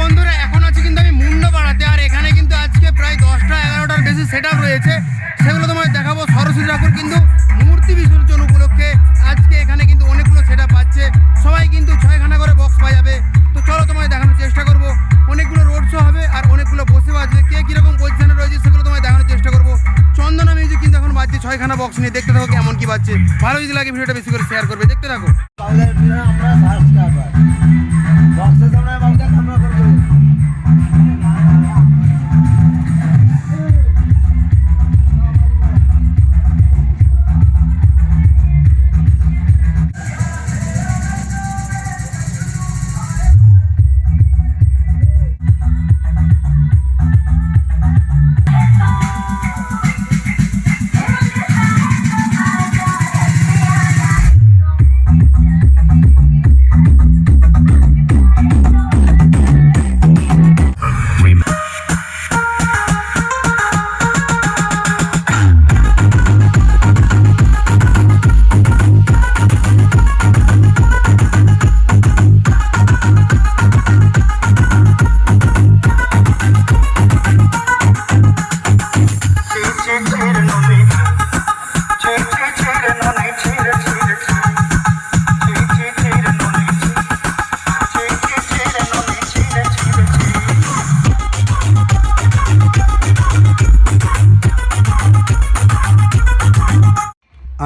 বন্ধুরা, এখন আছে কিন্তু আমি মুন্ড পাড়াতে আর এখানে কিন্তু আজকে প্রায় দশটা, এগারোটার বেশি সেট রয়েছে। সেগুলো তোমায় দেখাবো সরস্বতী ঠাকুর কিন্তু মূর্তি বিসর্জন উপলক্ষে আজকে এখানে কিন্তু অনেকগুলো সেট পাচ্ছে সবাই কিন্তু ছয়খানা করে বক্স বাজাবে। তো চলো তোমায় দেখানোর চেষ্টা করব। অনেকগুলো রোড শো হবে আর অনেকগুলো বসে বাজবে। কে কীরকম পজিশনে রয়েছে সেগুলো তোমায় দেখানোর চেষ্টা করব। চন্দনা মিউজিক কিন্তু এখন বাজছে ছয়খানা বক্স নিয়ে। দেখতে থাকো কেমন কি বাজছে। ভালো যদি লাগে ভিডিওটা বেশি করে শেয়ার করবে। দেখতে থাকো।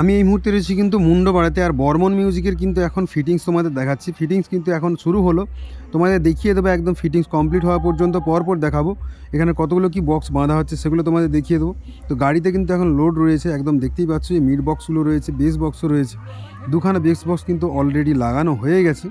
আমি এই মুহূর্তে রয়েছি কিন্তু মুন্ড বাড়াতে আর বর্মন মিউজিকের কিন্তু এখন ফিটিংস তোমাদের দেখাচ্ছি। ফিটিংস কিন্তু এখন শুরু হলো। তোমাদের দেখিয়ে দেবো, একদম ফিটিংস কমপ্লিট হওয়া পর্যন্ত পরপর দেখাবো। এখানে কতগুলো কি বক্স বাঁধা হচ্ছে সেগুলো তোমাদের দেখিয়ে দেবো। তো গাড়িতে কিন্তু এখন লোড রয়েছে, একদম দেখতেই পাচ্ছ যে মিড বক্সগুলো রয়েছে বেস বক্সও রয়েছে। দুখানা বেস বক্স কিন্তু অলরেডি লাগানো হয়ে গেছে।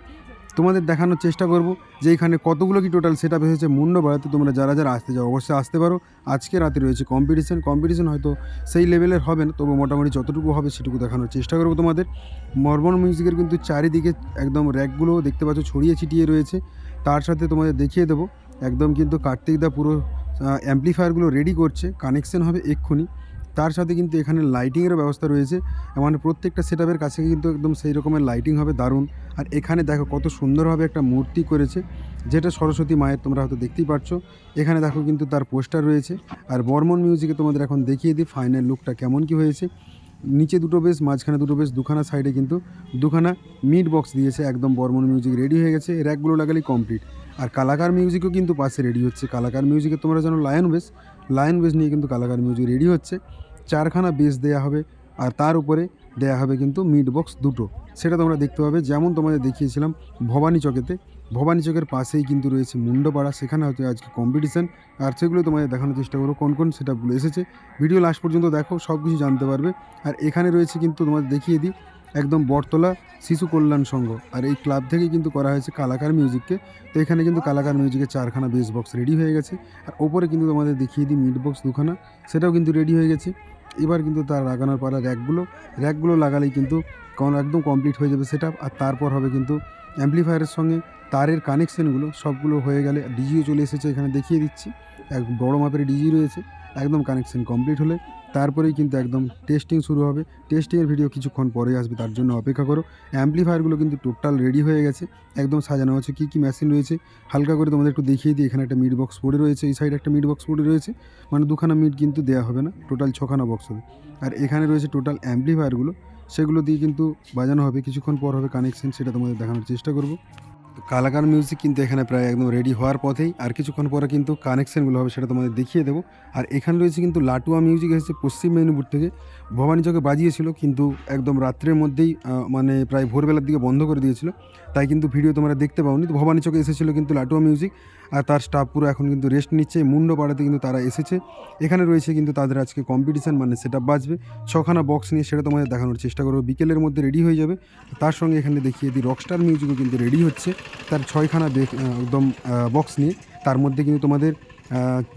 তোমাদের দেখানোর চেষ্টা করব যে এখানে কতগুলো কি টোটাল সেট আপ এসেছে। মুন্ড বাড়াতে তোমরা যারা যারা আসতে যাও অবশ্যই আসতে পারো। আজকে রাতে রয়েছে কম্পিটিশন কম্পিটিশন হয়তো সেই লেভেলের হবে না, তবু মোটামুটি যতটুকু হবে সেটুকু দেখানোর চেষ্টা করব তোমাদের। মর্মন মিউজিকের কিন্তু চারিদিকে একদম র্যাকগুলো দেখতে পাচ্ছ, ছড়িয়ে ছিটিয়ে রয়েছে। তার সাথে তোমাদের দেখিয়ে দেবো, একদম কিন্তু কার্তিক দা পুরো অ্যাম্পলিফায়ারগুলো রেডি করছে। কানেকশন হবে এক্ষুনি। তার সাথে কিন্তু এখানে লাইটিংয়েরও ব্যবস্থা রয়েছে মানে প্রত্যেকটা সেটআপের কাছে কিন্তু একদম সেই রকমের লাইটিং হবে দারুণ। আর এখানে দেখো কত সুন্দরভাবে একটা মূর্তি করেছে, যেটা সরস্বতী মায়ের তোমরা হয়তো দেখতেই পাচ্ছ এখানে দেখো কিন্তু তার পোস্টার রয়েছে। আর বর্মন মিউজিকে তোমাদের এখন দেখিয়ে দিই ফাইনাল লুকটা কেমন কি হয়েছে। নিচে দুটো বেশ, মাঝখানে দুটো বেশ, দুখানা সাইডে কিন্তু দুখানা মিড বক্স দিয়েছে, একদম বর্মন মিউজিক রেডি হয়ে গেছে। র্যাকগুলো লাগালেই কমপ্লিট আর কালাকার মিউজিকও কিন্তু পাশে রেডি হচ্ছে। কালাকার মিউজিকে তোমরা জানো লায়ন বেস লায়ন বেস নিয়ে কিন্তু কালাকার মিউজিক রেডি হচ্ছে। চারখানা বেস দেওয়া হবে আর তার উপরে দেয়া হবে কিন্তু মিড বক্স দুটো। সেটা তোমরা দেখতে পাবে। যেমন তোমাদের দেখিয়েছিলাম, ভবানী চকেতে। ভবানী চকের পাশেই কিন্তু রয়েছে মুন্ডপাড়া। সেখানে হয়তো আজকে কম্পিটিশান আর সেগুলো তোমাদের দেখানোর চেষ্টা করো কোন কোন সেটাগুলো এসেছে। ভিডিও লাস্ট পর্যন্ত দেখো সব কিছু জানতে পারবে। আর এখানে রয়েছে কিন্তু তোমাদের দেখিয়ে দিই, একদম বটতলা শিশু কল্যাণ সংঘ। আর এই ক্লাব থেকে কিন্তু করা হয়েছে কালাকার মিউজিককে তো এখানে কিন্তু কালাকার মিউজিকের চারখানা বেস বক্স রেডি হয়ে গেছে। আর ওপরে কিন্তু তোমাদের দেখিয়ে দিই মিড বক্স দুখানা। সেটাও কিন্তু রেডি হয়ে গেছে। এবার কিন্তু তার লাগানোর পরে র্যাকগুলো র্যাকগুলো লাগালেই কিন্তু কোন, একদম কমপ্লিট হয়ে যাবে সেটা আর তারপর হবে কিন্তু অ্যাম্পলিফায়ারের সঙ্গে তারের কানেকশানগুলো সবগুলো হয়ে গেলে ডিজিও চলে এসেছে, এখানে দেখিয়ে দিচ্ছি। এক বড় মাপের ডিজি রয়েছে, একদম কানেকশান কমপ্লিট হলে তারপরেই কিন্তু একদম টেস্টিং শুরু হবে। টেস্টিংয়ের ভিডিও কিছুক্ষণ পরে আসবে, তার জন্য অপেক্ষা করো। অ্যাম্পলিফায়ারগুলো কিন্তু টোটাল রেডি হয়ে গেছে, একদম সাজানো আছে। কী কী মেশিন রয়েছে, হালকা করে তোমাদের একটু দেখিয়ে দিই। এখানে একটা মিড বক্স পড়ে রয়েছে, এই সাইডে একটা মিড বক্স পড়ে রয়েছে। মানে দুখানা মিড কিন্তু দেওয়া হবে না টোটাল ছখানা বক্স হবে। আর এখানে রয়েছে টোটাল অ্যাম্পলিফায়ারগুলো সেগুলো দিয়ে কিন্তু বাজানো হবে, কিছুক্ষণ পর হবে কানেকশন সেটা তোমাদের দেখানোর চেষ্টা করব। কালাকার মিউজিক কিন্তু এখানে প্রায় একদম রেডি হওয়ার পথেই। আর কিছুক্ষণ পরে কিন্তু কানেকশানগুলো হবে সেটা তোমাদের দেখিয়ে দেবো। আর এখানে রয়েছে কিন্তু লাটুয়া মিউজিক এসেছে পশ্চিম মেদিনীপুর থেকে। ভবানী চকে বাজিয়েছিল, কিন্তু একদম রাত্রের মধ্যেই মানে প্রায় ভোরবেলার দিকে বন্ধ করে দিয়েছিল। তাই কিন্তু ভিডিও তোমরা দেখতে পাওনি। তো ভবানী চকে এসেছিল কিন্তু লাটুয়া মিউজিক আর তার স্টাফ পুরো এখন কিন্তু রেস্ট নিচ্ছে। মুন্ড পাড়াতে কিন্তু তারা এসেছে। এখানে রয়েছে কিন্তু তাদের আজকে কম্পিটিশান মানে সেটা বাজবে। ছখানা বক্স নিয়ে সেটা তোমাদের দেখানোর চেষ্টা করব। বিকেলের মধ্যে রেডি হয়ে যাবে। তার সঙ্গে এখানে দেখিয়ে দিই রকস্টার মিউজিকও কিন্তু রেডি হচ্ছে। তার ছয়খানা একদম বক্স নিয়ে। তার মধ্যে কিন্তু তোমাদের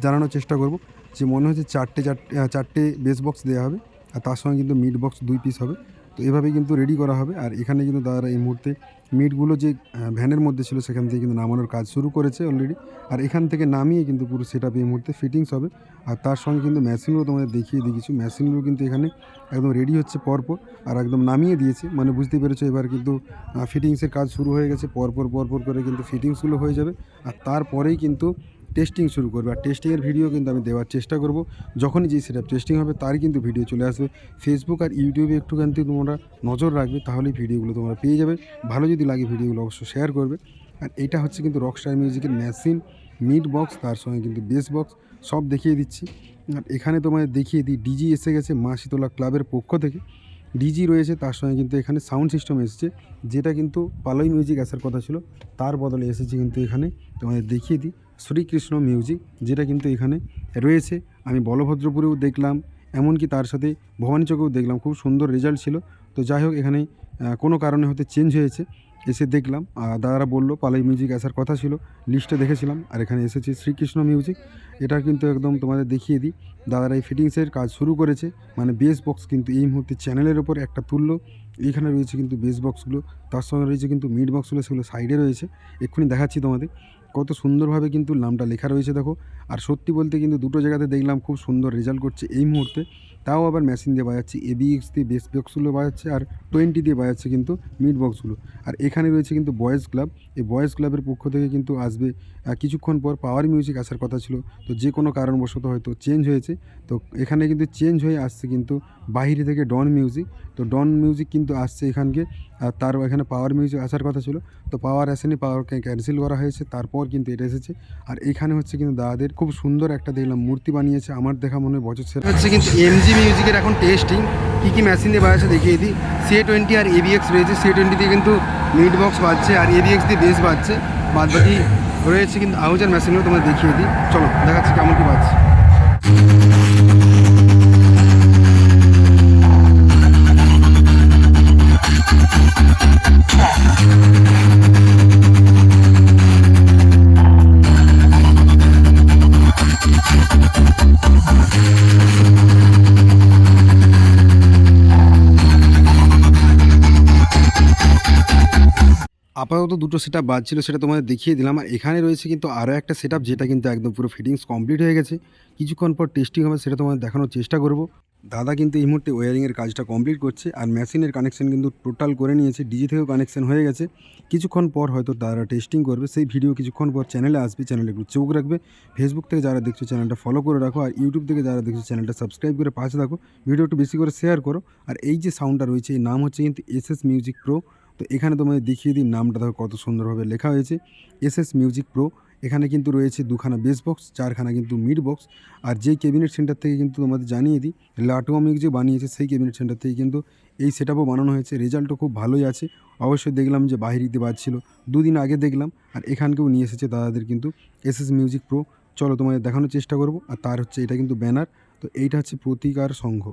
জানানোর চেষ্টা করব যে মনে হচ্ছে চারটে চারটে চারটে বেস বক্স দেওয়া হবে। আর তার সঙ্গে কিন্তু মিড বক্স দুই পিস হবে। তো এভাবে কিন্তু রেডি করা হবে। আর এখানে কিন্তু দাদারা এই মুহূর্তে মিটগুলো যে ভ্যানের মধ্যে ছিল সেখান থেকে কিন্তু নামানোর কাজ শুরু করেছে অলরেডি আর এখান থেকে নামিয়ে কিন্তু পুরো সেট এই মুহূর্তে ফিটিংস হবে। আর তার সঙ্গে কিন্তু মেশিনগুলো তোমাদের দেখিয়ে দিয়ে কিছু মেশিনগুলো কিন্তু এখানে একদম রেডি হচ্ছে পরপর, আর একদম নামিয়ে দিয়েছে। মানে বুঝতে পেরেছ এবার কিন্তু ফিটিংসের কাজ শুরু হয়ে গেছে। পরপর পরপর করে কিন্তু ফিটিংসগুলো হয়ে যাবে। আর তারপরেই কিন্তু টেস্টিং শুরু করবে। আর টেস্টিংয়ের ভিডিও কিন্তু আমি দেওয়ার চেষ্টা করব। যখনই যে সেটা টেস্টিং হবে তারই কিন্তু ভিডিও চলে আসবে। ফেসবুক আর ইউটিউবে একটু কিন্তু তোমরা নজর রাখবে, তাহলেই ভিডিওগুলো তোমরা পেয়ে যাবে। ভালো যদি লাগে ভিডিওগুলো অবশ্যই শেয়ার করবে। আর এটা হচ্ছে কিন্তু রকস্টার মিউজিকের মেশিন মিড বক্স তার সঙ্গে কিন্তু বেস বক্স সব দেখিয়ে দিচ্ছি। আর এখানে তোমাদের দেখিয়ে দিই ডিজি এসে গেছে মা শীতলা ক্লাবের পক্ষ থেকে। ডিজি রয়েছে, তার সঙ্গে কিন্তু এখানে সাউন্ড সিস্টেম এসেছে। যেটা কিন্তু পালই মিউজিক আসার কথা ছিল, তার বদলে এসেছে কিন্তু এখানে। তোমাদের দেখিয়ে দিই শ্রীকৃষ্ণ মিউজিক, যেটা কিন্তু এখানে রয়েছে। আমি বলভদ্রপুরেও দেখলাম, এমনকি তার সাথে ভবানী চকেও দেখলাম, খুব সুন্দর রেজাল্ট ছিল। তো যাই হোক, এখানে কোনো কারণে হতে চেঞ্জ হয়েছে। এসে দেখলাম, আর দাদারা বলল, পালাই মিউজিক আসার কথা ছিল লিস্টে দেখেছিলাম, আর এখানে এসেছে শ্রীকৃষ্ণ মিউজিক এটা কিন্তু একদম তোমাদের দেখিয়ে দিই। দাদারা এই ফিটিংসের কাজ শুরু করেছে মানে বেস বক্স কিন্তু এই মুহূর্তে চ্যানেলের ওপর একটা তুললো। এইখানে রয়েছে কিন্তু বেস বক্সগুলো তার সঙ্গে রয়েছে কিন্তু মিড বক্সগুলো সেগুলো সাইডে রয়েছে। এক্ষুনি দেখাচ্ছি তোমাদের। কত সুন্দরভাবে কিন্তু নামটা লেখা রয়েছে দেখো। আর সত্যি বলতে কিন্তু দুটো জায়গাতে দেখলাম খুব সুন্দর রেজাল্ট করছে এই মুহূর্তে। তাও আবার মেশিন দিয়ে বাজাচ্ছে এবিএক্স দিয়ে বেস বক্সগুলো বাজাচ্ছে আর টোয়েন্টি দিয়ে বাজাচ্ছে কিন্তু মিড বক্সগুলো আর এখানে রয়েছে কিন্তু বয়েজ ক্লাব এই বয়েজ ক্লাবের পক্ষ থেকে কিন্তু আসবে কিছুক্ষণ পর পাওয়ার মিউজিক আসার কথা ছিল। তো যে কোনো কারণবশত হয়তো চেঞ্জ হয়েছে। তো এখানে কিন্তু চেঞ্জ হয়ে আসছে কিন্তু বাইরে থেকে ডন মিউজিক তো ডন মিউজিক কিন্তু আসছে এখানকে, আর তার এখানে পাওয়ার মিউজিক আসার কথা ছিল। তো পাওয়ার আসেনি পাওয়ারকে ক্যান্সেল করা হয়েছে, তারপর কিন্তু এটা এসেছে। আর এখানে হচ্ছে কিন্তু দাদাদের খুব সুন্দর একটা দেখলাম, মূর্তি বানিয়েছে আমার দেখা মনে হয় বছর হচ্ছে কিন্তু এমজি মিউজিকের এখন টেস্টিং কী কী মেশিন দিয়ে বাজাচ্ছে দেখিয়ে দিই। সি টোয়েন্টি আর এবিএক্স রয়েছে। সি টোয়েন্টি দিয়ে কিন্তু মিড বক্স বাজছে, আর এবিএক্স দিয়ে বেস বাজছে। বাদ বাকি রয়েছে কিন্তু আউজার মেশিনগুলো তোমাদের দেখিয়ে দিই। চলো, দেখাচ্ছি কেমন কী বাজছে। আপাতত দুটো সেট আপ বাজছিল সেটা তোমাদের দেখিয়ে দিলাম। আর এখানে রয়েছে কিন্তু আরও একটা সেট যেটা কিন্তু একদম পুরো ফিটিংস কমপ্লিট হয়ে গেছে। কিছুক্ষণ পর টেস্টিং হবে, সেটা তোমাদের দেখানোর চেষ্টা করব। দাদা কিন্তু এই মুহূর্তে ওয়ারিংয়ের কাজটা কমপ্লিট করছে, আর মেশিনের কানেকশন কিন্তু টোটাল করে নিয়েছে ডিজি থেকেও কানেকশন হয়ে গেছে। কিছুক্ষণ পর হয়তো তারা টেস্টিং করবে, সেই ভিডিও কিছুক্ষণ পর চ্যানেলে আসবে চ্যানেলে একটু চোখ রাখবে। ফেসবুক থেকে যারা দেখছ চ্যানেলটা ফলো করে রাখো, আর ইউটিউব থেকে যারা দেখছ চ্যানেলটা সাবস্ক্রাইব করে পাশে রাখো ভিডিও একটু বেশি করে শেয়ার করো। আর এই যে সাউন্ডটা রয়েছে এই নাম হচ্ছে কিন্তু এস এস মিউজিক প্রো তো এখানে তোমাদের দেখিয়ে দিই, নামটা দেখো কত সুন্দরভাবে লেখা হয়েছে। এস এস মিউজিক প্রো, এখানে কিন্তু রয়েছে দুখানা বেস বক্স চারখানা কিন্তু মিড বক্স আর যে ক্যাবিনেট সেন্টার থেকে কিন্তু তোমাদের জানিয়ে দিই লাটোয়া মিউজিক বানিয়েছে সেই ক্যাবিনেট সেন্টার থেকে কিন্তু এই সেট বানানো হয়েছে। রেজাল্টও খুব ভালোই আছে। অবশ্যই দেখলাম যে বাহিরিতে বাজছিল দুদিন আগে দেখলাম, আর এখানকেও নিয়ে এসেছে দাদাদের কিন্তু এস এস মিউজিক প্রো। চলো তোমাদের দেখানোর চেষ্টা করব, আর তার হচ্ছে এটা কিন্তু ব্যানার তো এইটা হচ্ছে প্রতিকার সংঘ।